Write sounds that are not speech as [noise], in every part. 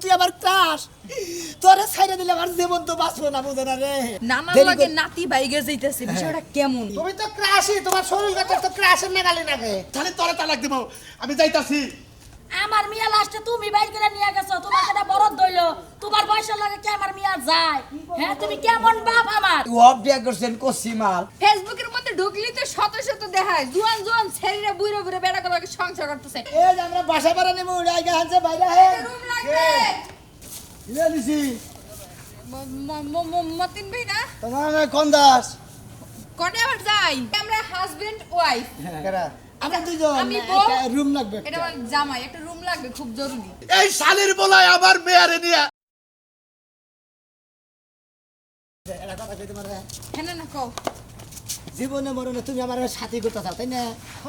তুই আমার ক্রাশ তোরে ছাইরে দিলে আমার জীবন তো বাঁচবো না বুঝো না রে। নানার লাগে নাতি বাইগে যাইতেছে বিষয়টা কেমন? তুমি তো ক্রাশি তোমার শরীর কাছে তো ক্রাশের মেগালি লাগে। তাহলে তোরে তালাক দিব। আমি যাইতাছি। আমার মিয়া লাস্টে তুমি বাইর করে নিয়ে গেছো তোমার কথা বরদ দইলো তোমার বয়সের লাগে কি আমার মিয়া যায়? হ্যাঁ তুমি কেমন বাপ আমার? অফ বিয়া করছেন কষি মাল। ফেসবুকের মধ্যে ঢুকলি তো শত শত দেখায়। জুয়ান জুয়ান ছেলেরা বুড়ো বুড়ো বেড়া গুলোকে সংসার করতেছে। এই যে আমরা বাসা ভাড়া নেব জায়গা আছে বাইরে হে রুম লাগবে। ইলে ম- মতিন ভাই না? তোমার নাম কোন দাস কটে আবার যাই আমরা হাজবেন্ড ওয়াইফ কেরা? আমরা দুজন। রুম লাগবে এটা আমার জামাই একটা রুম লাগবে খুব জরুরি এই শালির বলায় আমার মেয়ারে নিয়ে? হ্যাঁ না না কও জীবনে মরণে তুমি আমার সাথী করতে চাও তাই না?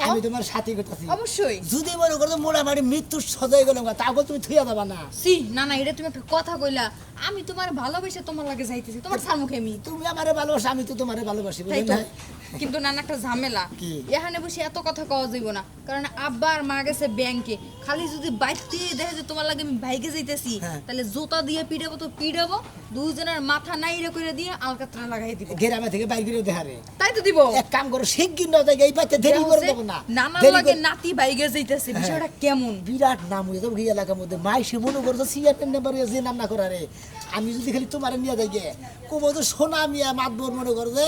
আমি তোমার সাথী করতেছি অবশ্যই। যদি মনে করো মোটামুটি মৃত্যুর সজাই গেলাম তারপর তুমি থুয়া দেবা না। সি না না এটা তুমি একটা কথা কইলা। আমি তোমার ভালোবেসে তোমার লাগে যাইতেছি তোমার সামুখে আমি। তুমি আমারে ভালোবাসো আমি তো তোমারে ভালোবাসি বুঝলে না? কিন্তু নানা একটা ঝামেলা। এখানে বসে এত কথা কওয়া যাইব না। কারণ আব্বা আর মা গেছে ব্যাংকে। খালি যদি বাইতে দেখে যে তোমার লাগে আমি বাইকে যাইতেছি হ্যাঁ। তাহলে জুতা দিয়ে পিড়াবো তো পিড়াবো দুইজনের মাথা নাইরে করে দিয়ে আলকাতরা লাগাই দিব। গ্রামে থেকে বাইর করে দেহারে। তাই তো দিব। এক কাম করো শিগগির না যাই এই পাতে দেরি করে দেবো না। দেরি লাগে নাতি বাইকে যাইতেছে বিষয়টা কেমন? বিরাট নাম হয়ে যাবে এই এলাকার মধ্যে। মাই সে মনে সিয়ার নাম্বার যে নাম না করারে। আমি যদি খালি তোমার নিয়ে যাই গে। কোবো তো সোনা মিয়া মাতবর মনে করো যে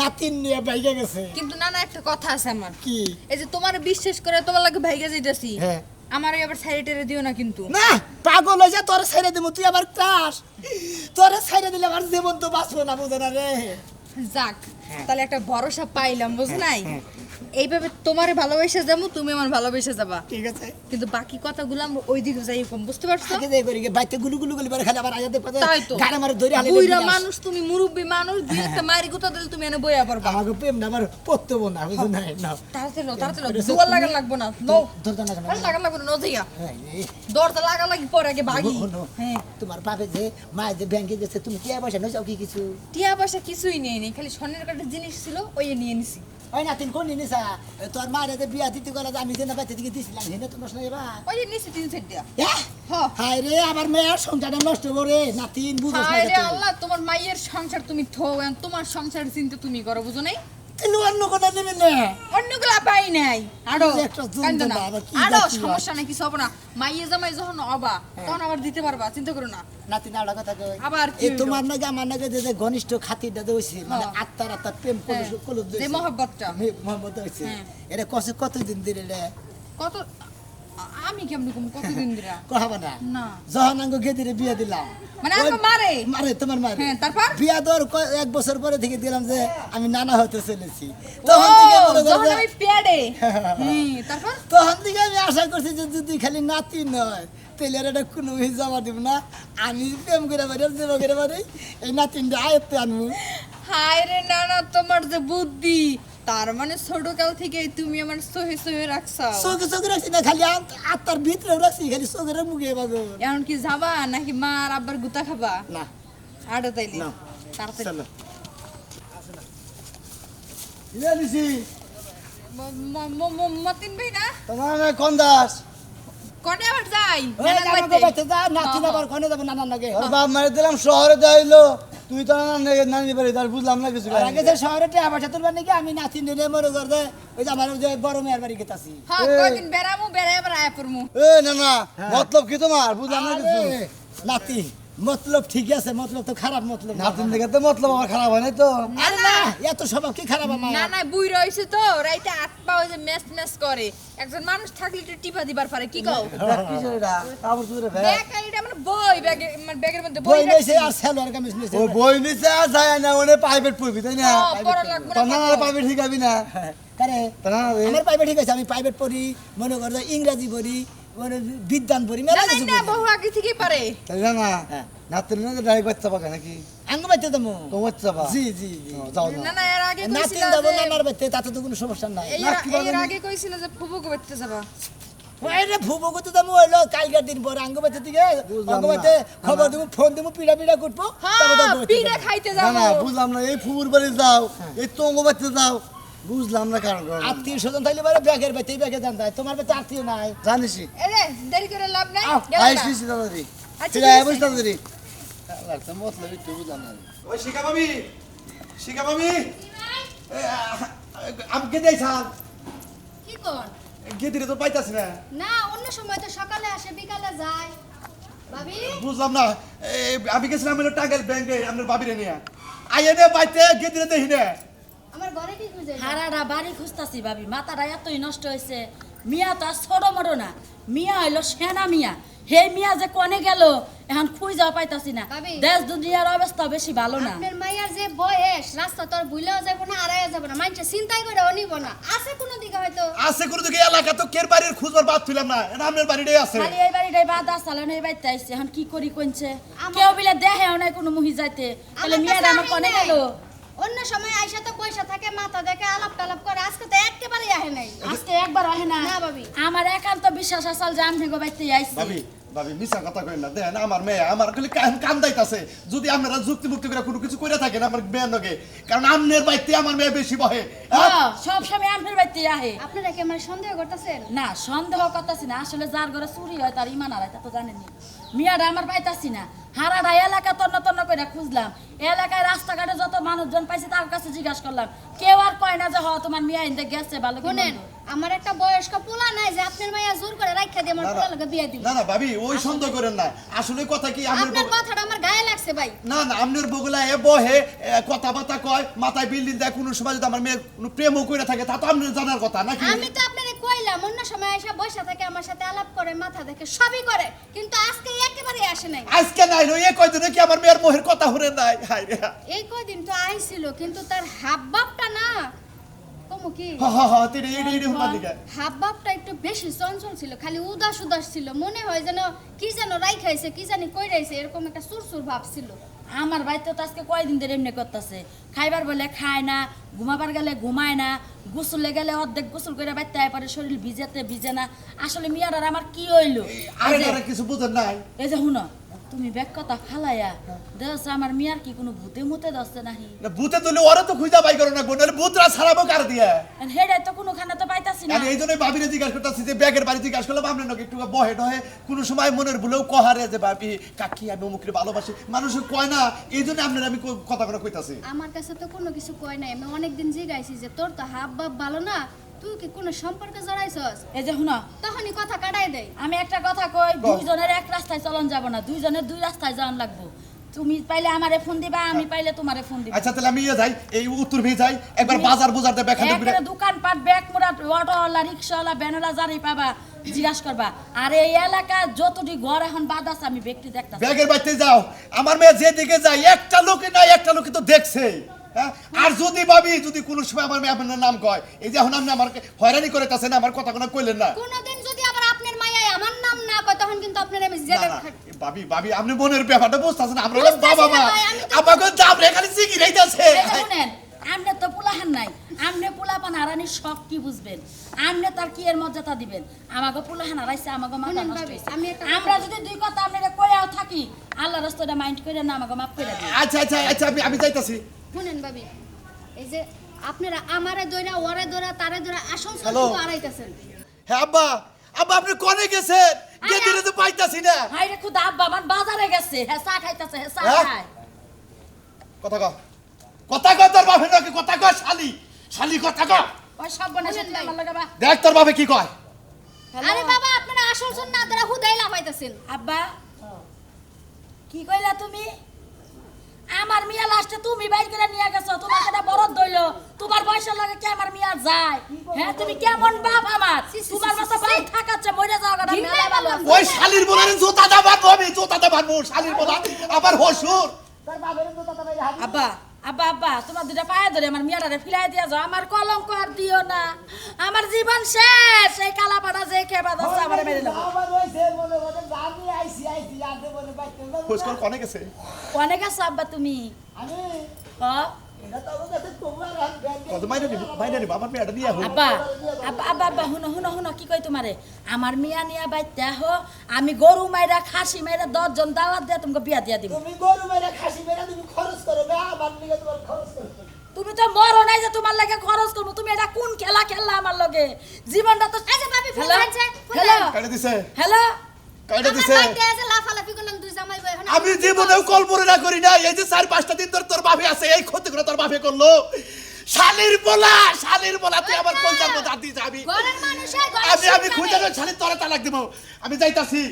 নাতিন নিয়ে বাইকে গেছে। কিন্তু নানা একটা কথা আছে আমার। কি? এই যে তোমার বিশ্বাস করে তোমার লাগে ভাইগে যাইতেছি হ্যাঁ। আমার আবার সাইডে টেরে দিও না কিন্তু। না পাগল হয়ে যা তোর ছেড়ে দেবো তুই আবার ক্রাশ তোরে ছেড়ে দিলে আমার জীবন তো বাঁচবো না বুঝো না রে। যাক তাহলে একটা ভরসা পাইলাম বুঝ নাই? এইভাবে তোমার ভালোবেসে যাব তুমি আমার ভালোবেসে যাবা। ঠিক আছে। কিন্তু বাকি কথাগুলো আমরা ওই দিকে যাই কম বুঝতে পারছ? আগে যাই করি বাইতে গুলু গুলু গুলি খালি আবার আগে দেখতে তাই তো। গাড়ি মারে ধরে হালে বুইরা মানুষ তুমি মুরব্বী মানুষ দুই একটা মারি গুতা দিলে তুমি এনে বইয়া পারবা আমাকে প্রেম না আমার পড়তে না বুঝো না? নাও তাড়াতাড়ি নাও, তাড়াতাড়ি নাও। দুয়ার লাগা লাগবো না। নো ধরতে না কেন? লাগা লাগবো না নজিয়া হ্যাঁ, দরজা লাগা লাগি পরে আগে ভাগি। হ্যাঁ। তোমার বাপে যে মা যে ব্যাংকে গেছে তুমি কে পয়সা নয় যাও কি কিছু? টিয়া পয়সা কিছুই নেই নেই। খালি স্বর্ণের কাটা জিনিস ছিল ওই নিয়ে নিছি। ওই না তিন কোন নিসা তোর মা যে বিয়া দিতে গেল আমি যে না বাইতে দিকে দিছিলাম হেনে তো নষ্ট এবার ওই যে নিছি তিন সেট দিয়া হ হায় রে আমার মেয়ের সংসারটা নষ্ট করে নাতিন বুঝছ না আল্লাহ তোমার মাইয়ের সংসার তুমি থো তোমার সংসার চিন্তা তুমি করো বুঝো নাই কিন্তু অন্য কথা নেবে না। অন্যগুলা পাই নাই। আরও না। আরও সমস্যা নাই কিছু হবে না। মাইয়ে জামাই যখন অবা তখন আবার দিতে পারবা চিন্তা করো না। নাতি আলাদা কথা কই আবার এই? তোমার নাকি আমার নাকি যে যে ঘনিষ্ঠ খাতিরটা হইছে মানে হ্যাঁ। আত্মার আত্মার প্রেম কলস হ্যাঁ, কলস যে মহব্বতটা। মোহাম্মদ হইছে। হ্যাঁ। এটা কত কতদিন দিলে কত আমি কেমন কম? কতদিন দিরা [laughs] কহাবা না। না। যখন আঙ্গ গেদিরে বিয়ে দিলাম। মানে মারে? মারে তোমার মারে। হ্যাঁ, তারপর? বিয়া ক- এক বছর পরে থেকে দিলাম যে আমি নানা হতে চলেছি। তখন থেকে যখন আমি পেড়ে [laughs] হুম তারপর? তখন থেকে আমি আশা করছি যে যদি খালি নাতি নয় আর এটা কোনো জমা দিব না। আমি প্রেম করে পারি দেব করে পারি এই নাতিনটা আয়ত্তে আনব। হায় রে না না তোমার যে বুদ্ধি। তার মানে ছোট কাল থেকে তুমি আমার সহে সহে রাখছাও। চোখে চোখে রাখছি না খালি আত- আত্মার ভিতরে রাখছি খালি চোখের মুখে বাজো এখন কি যাবা নাকি মা আর আব্বার গুতা খাবা? না। আড়ো তাইলে। না। তাড়াতাড়ি। চলো। ম- মতিন ভাই না? তোমার নাম কোন দাস? কটে আবার যাই কোনে যাইলো। তুই তো নানি নানি বাড়ি তার বুঝলাম না কিছু আগে যে শহরে টিয়া পয়সা তুলবার নাকি আমি নাতি নিলে মনে করতে ওই যে আমার যে বড় মেয়ের বাড়ি গেতাছি। হ্যাঁ কয়দিন বেড়ামু বেড়াই আবার পড়মু। এ না না মতলব কি তোমার? বুঝলাম না কিছু। নাতি। মতলব ঠিক আছে মতলব তো খারাপ মতলব। না। নাতিন দেখে তো মতলব আমার খারাপ হয় নাই তো। আরে না এত স্বভাব কি খারাপ আমার? না না বুই রইছে তো রাইতে আট পা ওই যে ম্যাচ ম্যাচ করে। একজন মানুষ থাকলে একটু টিপা দিবার পারে কি কও? এটা কিসের এটা কাপড় ভ্যাগ ব্যাগ আর এটা মানে বই ব্যাগে মানে ব্যাগের মধ্যে বই রাখছি। আর সেলোয়ার কামিজ লইছে ও বই নিছে আর যায় না ওনে প্রাইভেট পড়বি তাই না? লাগবে না পাগল। প্রাইভেট না? কারে? তোর নানা আমার প্রাইভেট ঠিক আছে আমি প্রাইভেট পড়ি মনে করো ইংরাজি পড়ি বিদ্যান পড়ি মেলা না না কিছু না বহু আগে থেকেই পারে তাই না হ্যাঁ। না নাকি আঙ্গ বাইতে তো জি জি জি। যাও না না। এর আগে নানার বাইতে তাতে তো কোনো সমস্যা নাই? এর আগে কইছিল যে ফুবু কো বাইতে যাবা ওইরে ফুবো কত দাম হইল কালকের দিন পরে আঙ্গ বাইতে দিকে বুঝলাম আঙ্গ না। বাইতে খবর দেবো ফোন পিড়া পিড়া তো হ্যাঁ পিঠা খাইতে না যাব। না বুঝলাম না এই ফুবুর বাড়ি যাও এই তঙ্গ বাড়িতে যাও। বুঝলাম না কারণ কারণ। আত্মীয় স্বজন থাকলে ব্যাগের বাইতে ব্যাগে জান যায় তোমার বাইতে আত্মীয় নাই। জানিসই এরে দেরি করে লাভ নাই দাদারি আচ্ছা ঠিক আছে। লাগছে মতলব একটু বুঝলাম না ওই শিখা মামি শিখা মামি এ, আ- আমি কি কর? দিলে তো পাইতাছি না। না অন্য সময় তো সকালে আসে বিকালে যায়। ভাবি? বুঝলাম না। আমি গেছিলাম হলো টাঙ্গাইল ব্যাংকে আপনার বাবিরে নিয়ে। আইয়ে নে বাইতে গেদিরে দেখি না। হারারা বাড়ি খুঁজতাছি ভাবি মাথাটা এতই নষ্ট হয়েছে মিয়া তো আর ছোট মরো না। মিয়া হইল সেনা মিয়া। হে মিয়া যে কনে গেল এখন খুঁজা পাইতাছি না। ভাবি। দেশ দুনিয়ার অবস্থা বেশি ভালো না। আপনার মাইয়ার যে বয়স রাস্তা তোর ভুলেও যাব না আড়াইয়া যাব না। মানুষে চিন্তাই করে অনিব না। আছে কোনো দিকে হয়তো? আছে কোনো দিকে এলাকা তো কের বাড়ির খুঁজবার বাদ ছিলাম না। এটা আপনার বাড়িটাই আছে। খালি এই বাড়িটাই বাদ আসালেন এই বাড়িতে আইছে। এখন কি করি কইছে আমার- কেউ বিলে দেহেও নাই কোনো মুহি যাইতে। তাহলে আমার আমার কনে। গেল? অন্য সময় আইসা তো পয়সা থাকে মাথা দেখে আলাপ টালাপ করে। আজকে তো একেবারেই আহে নাই। আজকে একবার হয় না না, ভাবি। আমার একান্ত বিশ্বাস আসাল যে আমি গো বাইতে আইছি। ভাবি ভাবি মিছা কথা কইন না। দেন আমার মেয়ে আমার খালি কান কান দাইতাছে যদি আপনারা যুক্তি মুক্তি করে কোনো কিছু কইরা থাকেন আমার মেয়ের নগে কারণ আমনের বাইতে আমার মেয়ে বেশি বহে। হ্যাঁ? সব সময় আমার বাইতে আহে। আপনারা কি আমার সন্দেহ করতেছেন? না সন্দেহ করতেছি না। আসলে যার ঘরে চুরি হয় তার ইমান হারায় তা তো জানেনি মিয়াটা আমার পাইতাছি না। হারাটা এলাকা তন্ন তন্ন করে খুঁজলাম। এলাকায় রাস্তাঘাটে যত মানুষজন পাইছে তার কাছে জিজ্ঞাসা করলাম কেউ আর কয় না যে হ তোমার মিয়া ইন্দে গেছে ভালো শুনেন আমার একটা বয়স্ক পোলা নাই যে আপনার মাইয়া জোর করে রাখা দিয়ে আমার না, না। পোলা লগে বিয়ে দিব। না না ভাবি ওই সন্দেহ করেন না। আসলে কথা কি আপনার কথাটা আমার গায়ে লাগছে ভাই। না না আপনার বগুলা এ বহে কথাবার্তা কয় মাথায় বিল্ডিং দেয় কোনো সময় যদি আমার মেয়ে প্রেমও করে থাকে তা তো আপনার জানার কথা নাকি? আমি তো আপনারে কইলাম অন্য সময় এসে বসে থাকে আমার সাথে আলাপ করে মাথা দেখে সবই করে কিন্তু আজকে একেবারে আসে নাই। আজকে নাই নো এ কয়দিনে কি আমার মেয়ের মোহের কথা হরে নাই? হাই রে। এই কয়দিন তো আইছিল কিন্তু তার হাব বাপটা না কমু কি? হ হ হ তিনি এডি এডি হুনার দিকে হাব বাপটা একটু বেশি চঞ্চল ছিল খালি উদাস উদাস ছিল মনে হয় যেন কি যেন রাই খাইছে কি জানি কই রাইছে এরকম একটা সুরসুর ভাব ছিল। আমার বাড়িতে তো আজকে কয়দিন ধরে এমনি করতেছে। খাইবার বলে খায় না ঘুমাবার গেলে ঘুমায় না গোসলে গেলে অর্ধেক গোসল করে বাইতে আয় পরে শরীর ভিজেতে ভিজে না। আসলে মিয়ার আর আমার কি হইল? কিছু বুঝেন নাই। এই যে শুনো তুমি ব্যাগ কথা ফালাইয়া দেখ আমার মিয়ার কি কোনো ভূতে মুতে দশতে নাহি? না ভূতে তুলে ওরা তো খুঁজা বাই করো না কোন ভূতরা ছাড়াবো কার দিয়া? হেডে তো কোনোখানে তো পাইতাছি না। এই জন্যই ভাবিরে জিজ্ঞাসা করতেছি যে ব্যাগের বাড়ি জিজ্ঞাসা করলাম আপনার নাকি একটু বহে টহে। কোনো সময় মনের ভুলেও কহারে যে ভাবি কাকি আমি অমুকরে ভালোবাসি। মানুষ কয় না এই জন্য আপনার আমি কথা কথা কইতাছি। আমার কাছে তো কোনো কিছু কয় নাই। আমি অনেকদিন জিগাইছি যে তোর তো হাব বাপ ভালো না তুই কি কোনো সম্পর্কে জড়াইছস? এই যে শুনো। তখনই কথা কাটাই দেয় আমি একটা কথা কই দুইজনের এক রাস্তায় চলন যাব না দুইজনের দুই রাস্তায় যাওয়ান লাগবো। তুমি পাইলে আমারে ফোন দিবা আমি পাইলে তোমারে ফোন দিবা। আচ্ছা তাহলে আমি ইয়ে যাই এই উত্তর ভি যাই একবার বাজার বুজার দেবে এখান থেকে। দোকান পাট ব্যাগ মুড়া অটোওয়ালা রিক্সাওয়ালা ভ্যানওয়ালা যারই পাবা জিজ্ঞাসা করবা আর এই এলাকা যতটি ঘর এখন বাদ আছে আমি ব্যক্তি দেখতাম ব্যাগের বাড়িতে যাও। আমার মেয়ে যেদিকে যায় একটা লোকে নাই একটা লোকে তো দেখছে? আর যদি ভাবি যদি কোনো সময় আমার মেয়ে আপনার নাম কয় এই যে এখন আপনি আমাকে হয়রানি করে কাছে না আমার কথা কোনো কইলেন না। কোনোদিন যদি আবার আপনার মায়ায় আমার নাম না কয় তখন কিন্তু আপনার আমি জেলে খাট- ভাবি ভাবি আপনি মনের ব্যাপারটা বুঝতেছেন আমরা হলাম বাবা মা তো- হ্যাঁ, আমাকে দাম রেখালি রাইতাছে। এই যে শুনেন আমনে তো পোলাহান নাই। আমনে পোলাপান হারানির শখ কি বুঝবেন? আমনে তার কি এর মর্যাদা দিবেন? আমাকে পোলাহান হারাইছে আমাকে মাথা নষ্ট আমি আমরা যদি দুই কথা আপনারা কইয়াও থাকি আল্লাহ রাস্তাটা মাইন্ড করে না আমাকে মাফ করে দিন আচ্ছা আচ্ছা আচ্ছা আমি আমি যাইতাছি। শুনেন ভাবি এই যে আপনারা আমারে দইরা ওরে দইরা তারে দইরা আসল। সত্য আড়াইতেছেন হ্যাঁ আব্বা আব্বা আপনি কনে গেছেন? কে দিলে তো পাইতাছি না। হাই রে খুদা আব্বা আমার বাজারে গেছে হ্যাঁ চা খাইতাছে হ্যাঁ চা হ্যাঁ? খায়। কথা কও কথা কও তোর বাপের নাকি কথা কও শালি। শালি কথা কও ওই সব বনে শুনেন আমার লাগে বা দেখ তোর বাপে কি কয়। আরে বাবা আপনারা আসল সত্য না দ্বারা হুদাই লাফাইতেছেন। আব্বা কি কইলা তুমি? আমার মিয়া লাস্টে তুমি বাইর করে নিয়ে গেছো তোমার কেটা বরদ দইল তোমার বয়সের লাগে কি আমার মিয়া যায়? হ্যাঁ তুমি কেমন বাপ আমার? তোমার মতো বাপ থাকাচ্ছে মরে যাওয়া কথা মেলা ভালো। ওই শালির বলারে জোতাটা বাঁধবো আমি জোতাটা বাঁধবো শালির বলা। আবার হসুর। আব্বা আব্বা আব্বা তোমার দুটা পায়ে ধরে আমার মিয়াটারে ফিলাই দিয়া যাও। আমার কলঙ্ক আর দিও না। আমার জীবন শেষ। এই কালা পাড়া যে খেবা দশটা আমার মেরে দেবো আমার হইছে মনে মনে আমি আইছি আইছি আতে বলে কনে গেছে অনেক আছো। আব্বা তুমি। হ্যাঁ আমার মিয়া নিয়া বাইতে হো আমি গরু মাইরা খাসি মাইরা দশজন দাওয়াত দিয়ে তোমাকে বিয়া দিয়া দিব। তুমি গরু মেরে খাসি মেরে তুমি খরচ করো না আমার নিকে তোমার খরচ করো। তুমি তো মরো নাই যে তোমার লাগে খরচ করব। তুমি এটা কোন খেলা খেললা আমার লগে? জীবনটা তো হ্যালো হ্যালো কাটে দিছে? আমি জীবনেও কল্পনা করি না এই যে চার পাঁচটা দিন ধরে তোর বাপে আছে এই ক্ষতি করে তোর বাপে করল। শালির বলা শালির বলা তুই আমার কই যাব? দাদি যাবি আমি আমি খুঁজে শালির তোরে তালাক দিব। আমি যাইতাছি।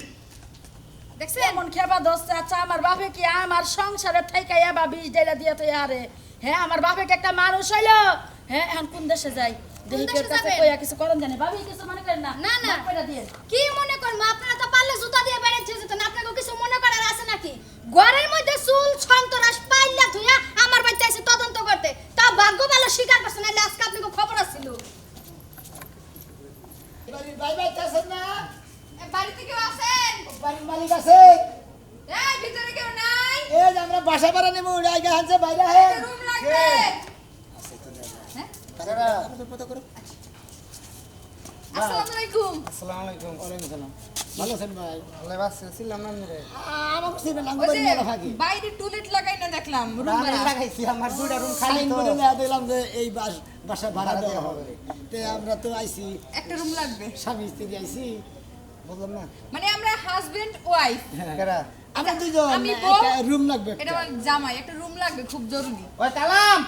দেখছেন? এমন খেবা দোস্ত আচ্ছা আমার বাপে কি আমার সংসারে থেকে এবার বিষ ডেলা দিয়ে তো আরে হ্যাঁ আমার বাপে কি একটা মানুষ হইল? হ্যাঁ এখন কোন দেশে যাই? দেখি কাছে কইয়া কিছু করন জানে ভাবি কিছু মনে করেন না। না, না। কইরা দিয়ে। কি মনে করব আপনারা তো পারলে জুতা দিয়ে বেড়াচ্ছে যেতেন আপনাকে কিছু মনে করার আছে নাকি? ঘরের মধ্যে চুল সন্তরাস পাইলা ধুইয়া আমার বাড়িতে এসে তদন্ত করতে। তা ভাগ্য ভালো স্বীকার করছে নাহলে আজকে আপনাকে খবর আসছিল আছেন না? বাড়িতে কেউ আছেন? বাড়ির মালিক আছে। এই ভিতরে কেউ নাই? এই আমরা বাসা ভাড়া নেব জায়গা আছে বাইরে হ্যাঁ রুম লাগবে আসসালামু আলাইকুম আসসালামু আলাইকুম। ওয়ালাইকুম সালাম। ভালো আছেন ভাই? আল্লাহ বাসে ছিলাম না রে। আমাকে চিনে না ওই বাড়ি যে বাইরে টুলেট লাগাই না দেখলাম রুম লাগাইছি আমার দুইটা রুম খালি তো। করে মেয়া দিলাম যে এই বাস বাসা ভাড়া ভাড়া দেওয়া দেওয়া হবে। তে আমরা তো আইছি। একটা রুম লাগবে। স্বামী স্ত্রী আইছি। বুঝলাম না। মানে আমরা হাজবেন্ড ওয়াইফ কেরা? আমরা দুজন। রুম লাগবে এটা জামাই একটা রুম লাগবে খুব জরুরি। ওই কালাম!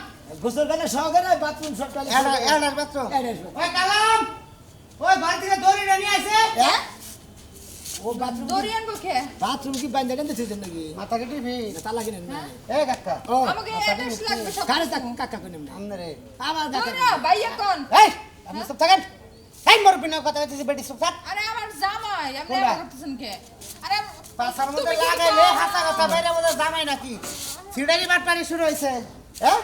গোসল খানা সহকারে বাথরুম সব এডার ওই কালাম! ওই বাড়ি থেকে দড়ি নিয়ে আইছে? হ্যাঁ? ও বাথরুম দড়ি আনব কে? বাথরুম কি বাইন্দা কেন দিতেছেন নাকি? মাথা কেটে ভি তালা কিনেন না এই কাকা। ও আমাকে অ্যাড্রেস লাগবে সব। কারে তা কাকা কোনেম না? আমনে রে। আমার কাকা না। ভাইয়া কোন? এই আপনি সব থাকেন। এই মোর বিনা কথা কইতেছি বেটি সব থাক। আরে আমার জামাই আপনি? করতেছেন কে? আরে পাশার মধ্যে লাগাইলে? হাতা কথা বাইরে বলে জামাই নাকি? সিডারি শুরু হইছে। হ্যাঁ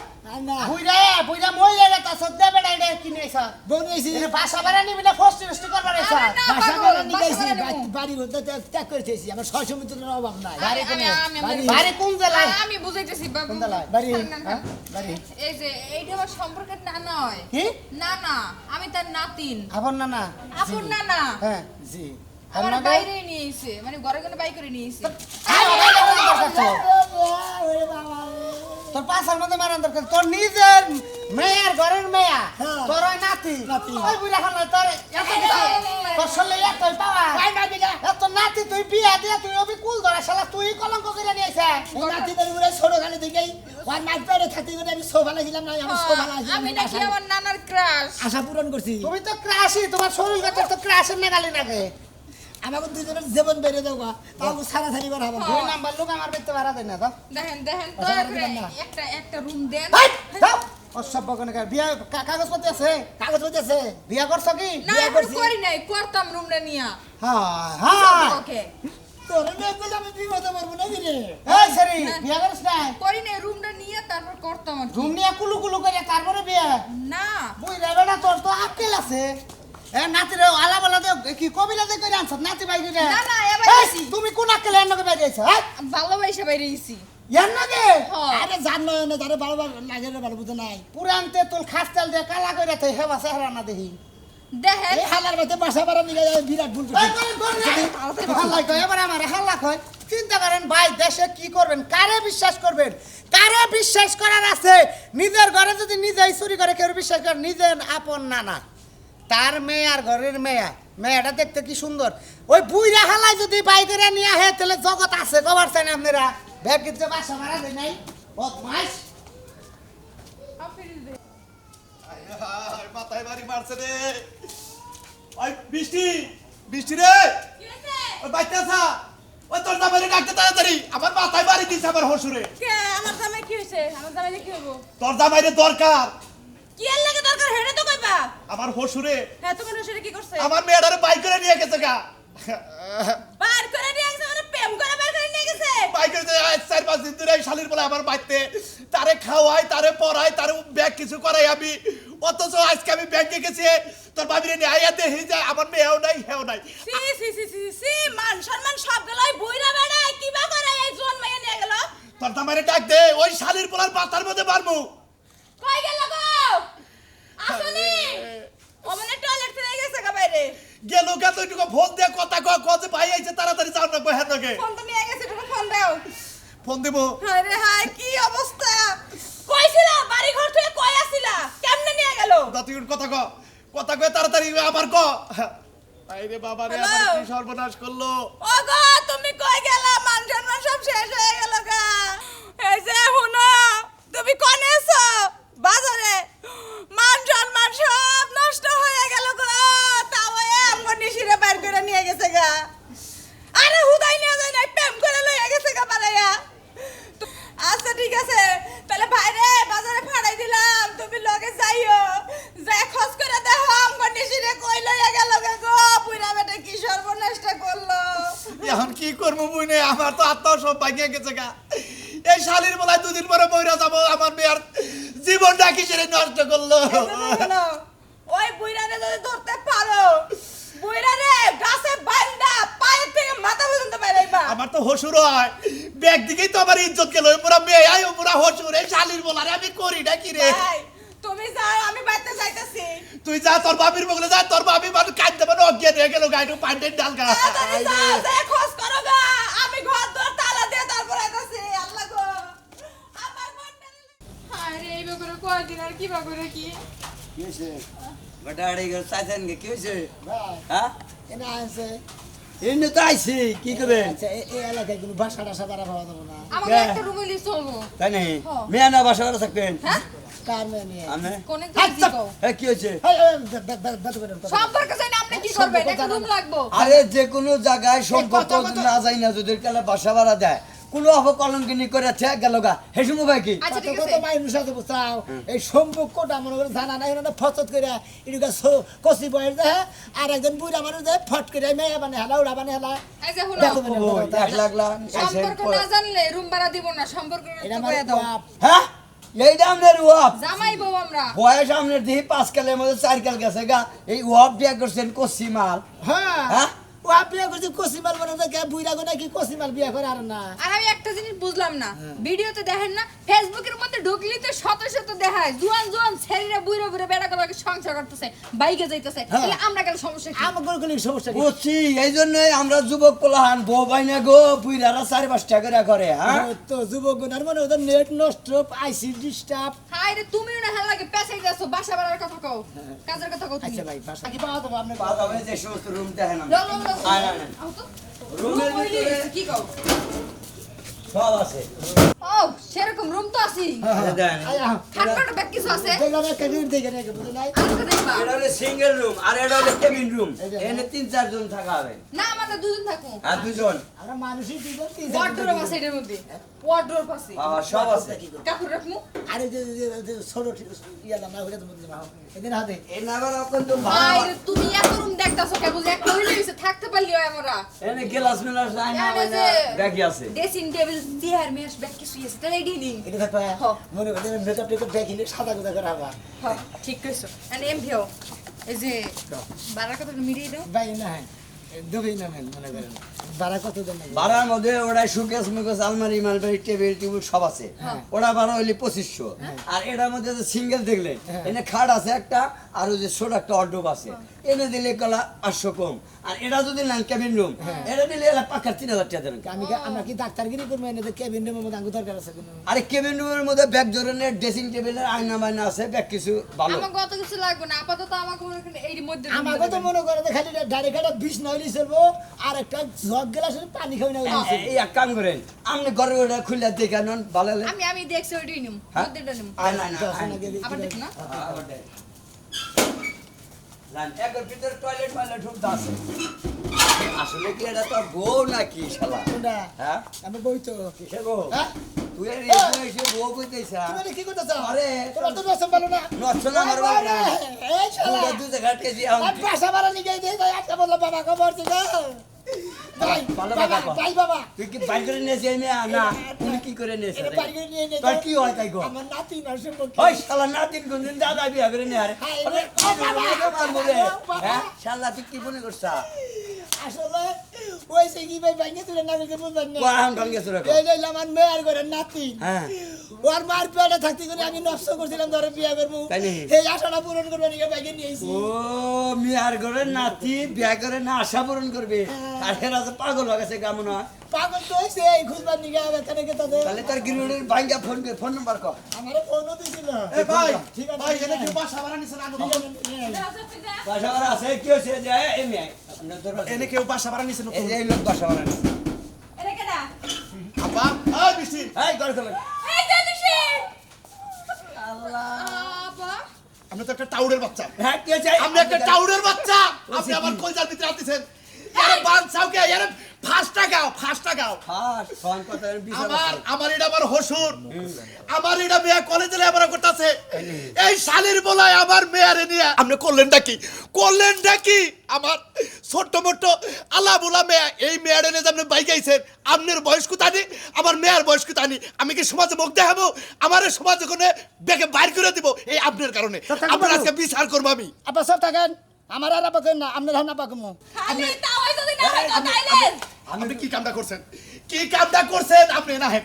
বুইরা বুইরা মই লাগা তা সদ্দা বেড়া এটা কিনেছা বউ নিয়েছি এটা বাসা বাড়া নিবি না ফস্টি ফস্টি করবার এসা বাসা ভাড়া নিয়ে বাসা গেছি ভাড়া নেব। বাড়ির মধ্যে ত্যাগ- ত্যাগ আমার ছয়শো মিটারের অভাব নাই। বাড়ি আমি- কোনে? আমি- আমি- বাড়ি। বাড়ি কোন জেলায়? আমি বুঝাইতেছি কোন জেলায়? বাড়ি থাক না, থাক। বাড়ি। এই যে এইটা আমার সম্পর্কের না নয় কি? না না আমি তার নাতিন। আবার না না আপন না না হ্যাঁ জি। আমার বাইরে নিয়ে এসে মানে ঘরে কোনো বাই করে নিয়ে আরে বাবা। তোর পাশার মধ্যে মারান দরকার। তোর নিজের মেয়ের ঘরের মেয়া হ্যাঁ। তোর ওই নাতি। নাতি। ওই বুড়া খানা তোর এত তোর সলে এতই পাওয়া এত নাতি তুই বিয়া দিয়ে তুই অবি কুল ধরা শালা তুই কলঙ্ক করে নিয়েছে এই নাতিদের উপরে ছোট খালি দিকেই ওর মাইক পেরে থাকতে করে আমি শোভা লাগিলাম না আমি সোফা লাগিলাম আমি নাকি আমার নানার ক্রাশ আশা পূরণ করছি। তুমি তো ক্রাশি তোমার শরীর গত তো ক্রাশের নাগালি নাগে আমাকে দুজনের জীবন বেড়ে দেবো তাও সারা সারি বার হবে দুই নাম্বার লোক আমার বেতে ভাড়া দেয় না তো দেখেন দেখেন না। একটা একটা রুম দেন। হাই দাও অসভ্য কোনে বিয়া কাগজপত্র আছে? কাগজ বলতেছে বিয়া করছ কি? না বিয়ে করছি। করি নাই করতাম রুমটা নিয়া। হ্যাঁ হ্যাঁ। ওকে তোর মেয়ে বলে আমি বিপদে না রে? এই সরি বিয়া না? করি নাই রুমটা নিয়ে তারপর করতাম আর রুম নিয়ে কুলু কুলু করে তারপরে বিয়া? না। বুই রে বেটা তোর তো আক্কেল আছে। এ নাতিরে আলা বলা দে কি কবিলা দে করে আনছ নাতি রে। না, তুমি কোন এর বাইরে আইছো ভালোবাসা বাইরে এর হ্যাঁ। আরে জান নয় না যারা বারবার লাগে রে ভালো বুঝে নাই। পুরানতে খাস তেল কালা হেবা চেহারা না দেখি। দেখেন। এই হালার মধ্যে বাসা বাড়া নিয়ে যায় বিরাট ভুল এই করছি করেন, করেন না। হাল্লাই কয়, এবার আমার হাল্লা কয়। চিন্তা করেন ভাই দেশে কি করবেন কারে বিশ্বাস করবেন? কারে বিশ্বাস করার আছে? নিজের ঘরে যদি নিজেই চুরি করে কেউ বিশ্বাস করে নিজের আপন নানা। তার মেয়ে আর ঘরের মেয়া। মেয়েটা দেখতে কি সুন্দর। ওই বুইরা হালাই যদি বাই করে নিয়ে আহে তাহলে জগৎ আছে কবার চাই না আপনারা? ব্যাগ কিন্তু বাসা ভাড়া দেয় নাই? বদমাইশ। আয়, মাথায় বাড়ি মারছে রে। ওই বৃষ্টি বৃষ্টি রে। ওই বাইতে আসা। ওই তোর জামাইরে ডাকতে তাড়াতাড়ি। আমার মাথায় বাড়ি দিছে আমার হসুরে কে? আমার জামাই কি হইছে? আমার জামাই কি হইব? তোর জামাইরে দরকার। কি এর লাগে দরকার? হেডে তো কইবা? আমার হসুরে হ্যাঁ তোমার শ্বশুরে কি করছে? আমার মেয়েটারে বাইক করে নিয়ে গেছে গা। বার করে নিয়ে গেছে মানে প্রেম করে বার করে নিয়ে গেছে? বাইক করে চার পাঁচ দিন ধরে শালির বলে আমার বাড়িতে তারে খাওয়াই তারে পড়াই তারে ব্যাগ কিছু করাই আমি। অথচ আজকে আমি ব্যাংকে গেছি তোর বাবিরে নিয়ে আইয়া দেখি যায় আমার মেয়েও নাই হেও নাই। সি সি সি সি সি মান সম্মান সব গেলাই বইরা বেড়ায় কিবা করে এই জোন মাইয়া নিয়ে গেল? তোর জামাইরে ডাক দে ওই শালির পোলার পাতার মধ্যে মারবো কই গেল গো? আসনি ও মানে টয়লেট থেকে গেছে গা বাইরে। গেল গা তো একটু ফোন দিয়ে কথা কয় যে ভাই আইছে তাড়াতাড়ি যাও না কয় হ্যাঁ ফোন তো নিয়ে গেছে তুমি ফোন দাও। ফোন দেবো। হায় রে হায় কি অবস্থা? কইছিলা বাড়ি ঘর থেকে কই আসিলা? কেমনে নিয়ে গেল? তুই কথা ক কথা কয় তাড়াতাড়ি আবার ক আইরে বাবা রে আমার কি সর্বনাশ করল? ওগো তুমি কই গেলা? মান সম্মান সব শেষ হয়ে গেল গা। এই যে হুনো তুমি কোনে আছো? বাজারে। মান সব নষ্ট হয়ে গেল গো। তাও আমগো নিশিরে বাইর করে নিয়ে গেছে গা। আরে হুদাই নিয়ে যায় না প্রেম করে লইয়া গেছে গা পালাইয়া। আচ্ছা ঠিক আছে। তাহলে ভাইরে, বাজারে ফাড়াই দিলাম। তুমি লগে যাইও। যাই খোঁজ করে দেখো আমগো নিশিরে কই লইয়া গেল গা পুরা বেটা কি সর্বনাশটা করল। এখন কি করব বুঝনে আমার তো আত্মা সব ভাঙিয়ে গেছে গা। এই শালির বেলায় দুদিন পরে বইরা যাব আমার মেয়ের জীবনটা কিসের নষ্ট করল? ওই বুইরারে যদি ধরতে পারো বুইরারে গাছে বাইন্দা পায়ের থেকে মাথা পর্যন্ত বাইরাইবা আমার তো হসুর হয়। ব্যাগ দিকেই তো আমার ইজ্জত গেল। পুরা মেয়ে আই পুরা হসুর এই শালির বলারে আমি করি না কি রে তুমি যাও আমি বাইতে যাইতাছি। তুই যা তোর বাবির বগলে যা তোর বাবি মানুষ কাঁদতে পারে অজ্ঞান হয়ে গেল গাইটু পান্ডের ডাল গা। খোঁজ করো গা। আমি ঘর দর তালা দিয়ে তারপর আইতাছি। আল্লাহ গো। আমার মনটা আরে এইভাবে করে কয়দিন আর কিবা করে কি? কি হয়েছে বেটা আড়ে গেল চাইছেন কি হয়েছে ভাই হ্যাঁ? এনে আছে এমনি তো আইছি কি করবেন আচ্ছা এই এই এলাকায় কোনো বাসা টাসা দ্বারা পাওয়া যাবে না। আমাকে হ্যাঁ। একটা রুমে লিস চলবো তাই নাই মেয়ে না বাসা বাসা থাকবেন? কার মেয়ে নিয়ে? আমি? কোনে আচ্ছা। কি কও? হ্যাঁ কি হয়েছে এই, এই, বে- বে- বে- বেত করে কথা বলো। সম্পর্ক চাই না আপনি কি করবেন? একটা রুম লাগবো। আরে যে কোনো জায়গায় সম্পর্ক না যাই না যদি কালে বাসা ভাড়া দেয় গেল গা। হে সময় ভাই কি? আচ্ছা কত আছে এই সম্পর্কটা মনে করে জানা নাই না ফচত করে এদিকে কষি বয়ের দেয় আর একজন বুড়া মানুষ দেয় ফট করে মেয়ে মানে হেলা উড়া মানে হেলা। মানে। এক লাখ লাখ। সম্পর্ক না জানলে রুম ভাড়া দিব না সম্পর্ক এটা তো দাও। হ্যাঁ? ওয়াপ। জামাই বউ আমরা। বয়স দিহি পাঁচ কালের মধ্যে চার কাল গেছে গা। এই ওয়াপ বিয়া করছেন কষি মাল। হ্যাঁ। হ্যাঁ? বিয়া করছে গো নাকি বিয়া করে আর না। আর আমি একটা জিনিস বুঝলাম না ভিডিওতে দেখেন না ফেসবুকের মধ্যে ঢুকলি তো শত শত দেখায় জোয়ান জোয়ান ছেলেরা বুড়ো বুড়ো বেড়া করে সংসার করতেছে বাইকে যাইতেছে হ্যাঁ। তাহলে আমরা গেলে সমস্যা কি? আমার কোনো কোনো সমস্যা নেই বুঝছি এই জন্যই আমরা যুবক পোলাহান বউ বাইনা গো বুইরারা চারি পাঁচটা করে করে হ্যাঁ? তো যুবক মানে ওদের নেট নষ্ট আইসি ডিস্টার্ব হাই রে তুমিও না হেলা লাগে পেছাই যাচ্ছ বাসা বাড়ার কথা কও কাজের কথা কও তুমি। আচ্ছা ভাই বাসা কি পাওয়া যাব আপনার পাওয়া যাবে যে সমস্ত রুম দেখেন রুমের ভিতরে কি কও সব আছে। ও সেরকম রুম তো আছে ব্যাগ কিছু আছে? এটা হলো সিঙ্গেল রুম আর এটা হলো কেবিন রুম এখানে তিন চারজন থাকা হবে। না আমাদের দুজন থাকব আর দুজন? আমরা মানুষই দুজন তিন ওয়ার্ডরোব আছে এটার মধ্যে। ওয়ার্ডরোব আছে। সব আছে। কাপড় রাখমু আরে যে ছোট ইয়া না হলে তো বুঝতে পারো এদিন হাতে। এই নাগার এখন তো ভাই তুমি এত রুম দেখতাছো কে বুঝে একটা হইলে থাকতে পারলি আমরা। এখানে গ্লাস মিলাস নাই না ব্যাগই আছে। Dressing table chair mesh bag কিছু আছে তাহলে এডি এটা থাকবে হ্যাঁ। মনে করতে মেকআপ টেকআপ দেখিলে সাদা কথা করা হবা হ্যাঁ ঠিক কইছো। এন্ড এম ভিও এই যে বারার কথা মিলিয়ে দাও। ভাই না হ্যাঁ। দেবেই না মনে করেন। বারা কত দেন নাকি মধ্যে ওরা সুকেস মুকেস আলমারি মালবাড়ি টেবিল টেবিল সব আছে। ওরা ভাড়া হইলে পঁচিশশো। আর এটার মধ্যে যে সিঙ্গেল দেখলেন এনে খাট আছে একটা আর ওই যে ছোট একটা অর্ডব আছে। এনে দিলে কলা পাঁচশো কম। আর এটা যদি নেন কেবিন রুম এটা দিলে এলা পাখার তিন হাজার টাকা দেবেন। আমি কি আমরা কি ডাক্তারগিরি করব? এনে কেবিন রুমের মধ্যে আঙ্গুর দরকার আছে আরে কেবিন রুমের মধ্যে ব্যাগ ধরনের ড্রেসিং টেবিলের আয়না বাইনা আছে ব্যাগ কিছু ভালো। আমাকে অত কিছু লাগবে না। আপাতত আমাকে মনে করেন এই মধ্যে আমাকে তো মনে করে খালি ডাইরেক্ট একটা বিষ না হইলে চলবো আর একটা জগ গ্লাস পানি খাই না এই এক কাম করেন আপনি ঘরে ওটা খুলে দেখে নন ভালো আমি আমি দেখছি ওইটাই নিম হ্যাঁ? মধ্যেটা নিম। আয় না না দশ আয় না। না। গেলে আবার দেখ না? আবার দেখ। একের ভিতরে টয়লেট টয়লেট ঢুকতে আছে। আসলে কি এটা তো বউ নাকি শালা? হ্যাঁ? আমি বই তো। কিসের বউ? হ্যাঁ? তুই এর এসে বউ কইতেছ। তুমি কি করতেছ? আরে, তোমার তো নষ্ট ভালো না। নষ্ট না। আমার বাবা। এই শালা আমি নিয়ে বাবা খবর ভালো বাবা। তুই কি বাইক করে নিয়েছি আমি না তুমি কি করে নিয়েছি তোর কি হয় তাই গো আমার নাতি না সম্পর্কে ওই শালা নাতিন কোনদিন দাদা বিয়া করে নিয়ে আরে হায়। হ্যাঁ শালা তুই কি মনে করছা? আসলে ওই সে কি ভাই ভাঙে তুলে না গেছে বুঝবেন না। কোরআন ভাঙ্গে সুরে এই যে আমার মেয়ের ঘরের নাতি। হ্যাঁ। ওর মার পেটে থাকতে করে আমি নষ্ট করছিলাম ধরে বিয়া করব? এই আশাটা পূরণ করব নিয়ে বাইকে নিয়েছি ও মিয়ার ঘরের নাতি বিয়া করে না আশা পূরণ করবে। আর এরা তো পাগল হয়ে গেছে কেমন পাগল তো হয়েছে এই খুঁজবার নিয়ে এখানে কে তাদের তাহলে তার গৃহিণীর ভাঙ্গা ফোন করে ফোন নাম্বার কর। আমার ফোনও দিছিল। এ ভাই ঠিক আছে ভাই এনে কি বাসা ভাড়া নিছেন আছে। বাসা ভাড়া আছে কি হয়েছে? যে এই মেয়ে এনে কেউ বাসা ভাড়া নিছে এই এই লোক বাসা বানানো এটা কেডা? আপা? ওই বৃষ্টি। এই ঘরে চলেন। এই যে বৃষ্টি! আল্লাহ। আপা। আপনি তো একটা টাউডের বাচ্চা। হ্যাঁ কি আছে আপনি একটা টাউডের বাচ্চা। আপনি আমার কলজার ভিতরে আনতেছেন আরে বান চাওকে আরে ফাঁসটা গাও ফাঁসটা গাও ফাঁস ফোন কথা আমার আমার এটা আমার হসুর আমার এটা মেয়া কলেজে লেবার করতেছে। এই শালির বলায় আমার মেয়ারে নিয়ে আপনি করলেনটা কি? করলেনটা কি? আমার ছোট্ট মোট্ট আল্লাহ বলা মেয়া এই মেয়ারে নিয়ে যে আপনি বাইক আইছেন আপনার বয়স কুতানি আমার মেয়ার বয়স কুতানি আমি কি সমাজে মুখ দেখাবো? আমার সমাজে কোনো বেগে বাইর করে দিব? এই আপনার কারণে। আপনার আজকে বিচার করব আমি। আপা সব থাকেন। আমার আর না আপনার আপাকে মো খালি তাওই যদি না হয় তো তাইলে আপনি কি কামটা করছেন? কি কামটা করছেন? আপনি না হেন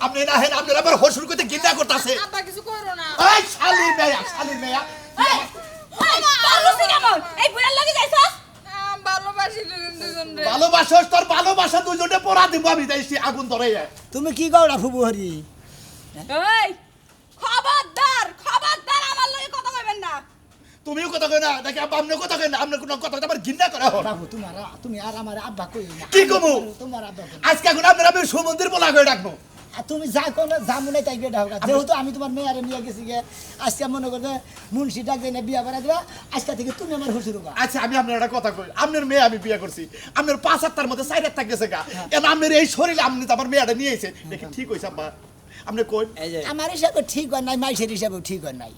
আপনি না হেন আপনার আবার হসুর করতে গিন্দা করতেছে। আব্বা কিছু করো না। এই শালির মেয়া শালির মেয়া। এই লুচি কেমন? এই বুড়ার লাগি যাইছস? ভালোবাসি দুজন দুজন রে ভালোবাসস তোর ভালোবাসা দুজনে পড়া দিব আমি দেখছি আগুন ধরে যায় তুমি কি গৌড়া ফুবু হরি? এই খবরদার খবরদার আমার লগে কথা কইবেন না তুমিও কথা কই না দেখি আব্বা আপনিও কথা কই না আপনার কোনো কথা আমার ঘৃণা করা হয় বাবু তোমার তুমি আর আমার আব্বা কই না। কি কমু? তোমার আব্বা আজকে এখন আপনার আমি সমুদ্রের বলা করে ডাকবো। তুমি যা কোন যা মনে তাই বিয়ে ডাক। যেহেতু আমি তোমার মেয়ারে নিয়ে গেছি গে আজকে মনে করবে মুন্সি ডাক দেয় বিয়া করা দিবা আজকে থেকে তুমি আমার হুসুর হবা আচ্ছা আমি আপনার একটা কথা কই আপনার মেয়ে আমি বিয়ে করছি। আপনার পাঁচ হাত্তার মধ্যে চার হাত্তা গেছে গা। এখন আপনার এই শরীরে আপনি তো আমার মেয়েটা নিয়ে এসে দেখি ঠিক হয়েছে আব্বা। আপনি কই? যে আমার হিসাবে ঠিক হয় নাই মাইসের হিসাবেও ঠিক হয় নাই।